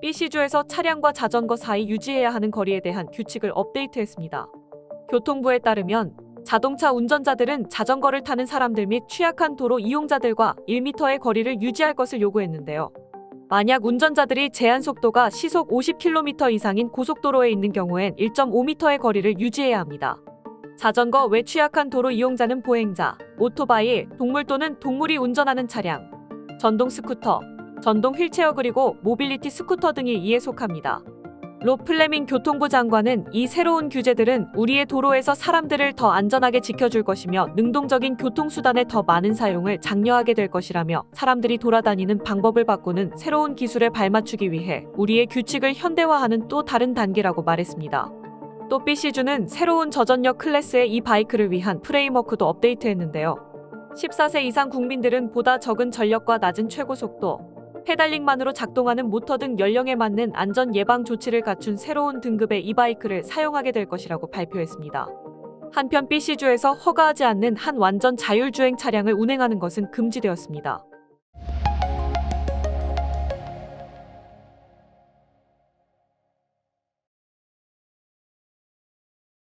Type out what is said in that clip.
B시주에서 차량과 자전거 사이 유지해야 하는 거리에 대한 규칙을 업데이트했습니다. 교통부에 따르면 자동차 운전자들은 자전거를 타는 사람들 및 취약한 도로 이용자들과 1m의 거리를 유지할 것을 요구했는데요. 만약 운전자들이 제한 속도가 시속 50km 이상인 고속도로에 있는 경우엔 1.5m의 거리를 유지해야 합니다. 자전거 외 취약한 도로 이용자는 보행자, 오토바이, 동물 또는 동물이 운전하는 차량, 전동 스쿠터, 전동 휠체어 그리고 모빌리티 스쿠터 등이 이에 속합니다. 로 플레밍 교통부 장관은 이 새로운 규제들은 우리의 도로에서 사람들을 더 안전하게 지켜줄 것이며 능동적인 교통수단의 더 많은 사용을 장려하게 될 것이라며 사람들이 돌아다니는 방법을 바꾸는 새로운 기술에 발맞추기 위해 우리의 규칙을 현대화하는 또 다른 단계라고 말했습니다. 또 BC주는 새로운 저전력 클래스의 이 바이크를 위한 프레임워크도 업데이트했는데요. 14세 이상 국민들은 보다 적은 전력과 낮은 최고 속도, 페달링만으로 작동하는 모터 등 연령에 맞는 안전 예방 조치를 갖춘 새로운 등급의 이 바이크를 사용하게 될 것이라고 발표했습니다. 한편 BC주에서 허가하지 않는 한 완전 자율주행 차량을 운행하는 것은 금지되었습니다.